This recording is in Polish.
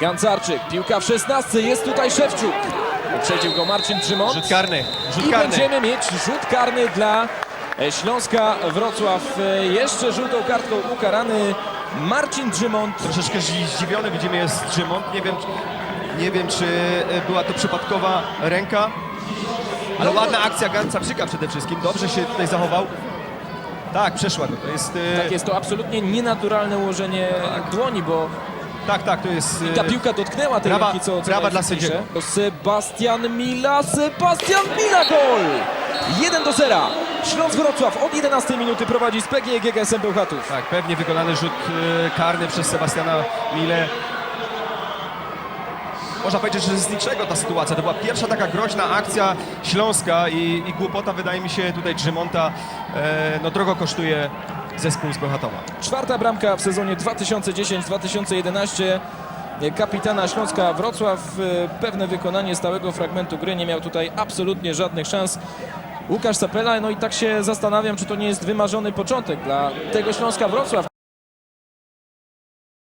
Gancarczyk, piłka w 16, jest tutaj Szewczuk. Uprzedził go Marcin Trzymon. Rzut karny, rzut I karny. będziemy mieć rzut karny dla e, Śląska Wrocław. E, Jeszcze żółtą kartką ukarany Marcin Drzymont. Troszeczkę zdziwiony widzimy jest Drzymont. Nie wiem, nie wiem czy e, była to przypadkowa ręka. Ale ładna akcja Gancarczyka przede wszystkim. Dobrze się tutaj zachował. Tak, przeszła go. To jest... Tak jest to absolutnie nienaturalne ułożenie dłoni, bo Tak, tak, to jest... e, ta piłka dotknęła tej brawa- ręki, co, co brawa dla sędziego. To Sebastian Mila, Sebastian Mila gol! 1 do 0. Śląsk Wrocław od 11 minuty prowadzi z PGE GGSM Bełchatów. Tak, pewnie wykonany rzut e, karny przez Sebastiana Mile. Można powiedzieć, że z niczego ta sytuacja. To była pierwsza taka groźna akcja Śląska i, i głupota wydaje mi się tutaj Drzymonta e, no drogo kosztuje zespół z Bełchatowa. Czwarta bramka w sezonie 2010-2011 kapitana Śląska Wrocław. E, Pewne wykonanie stałego fragmentu gry. Nie miał tutaj absolutnie żadnych szans. Łukasz Sapela, no i tak się zastanawiam, czy to nie jest wymarzony początek dla tego Śląska Wrocław.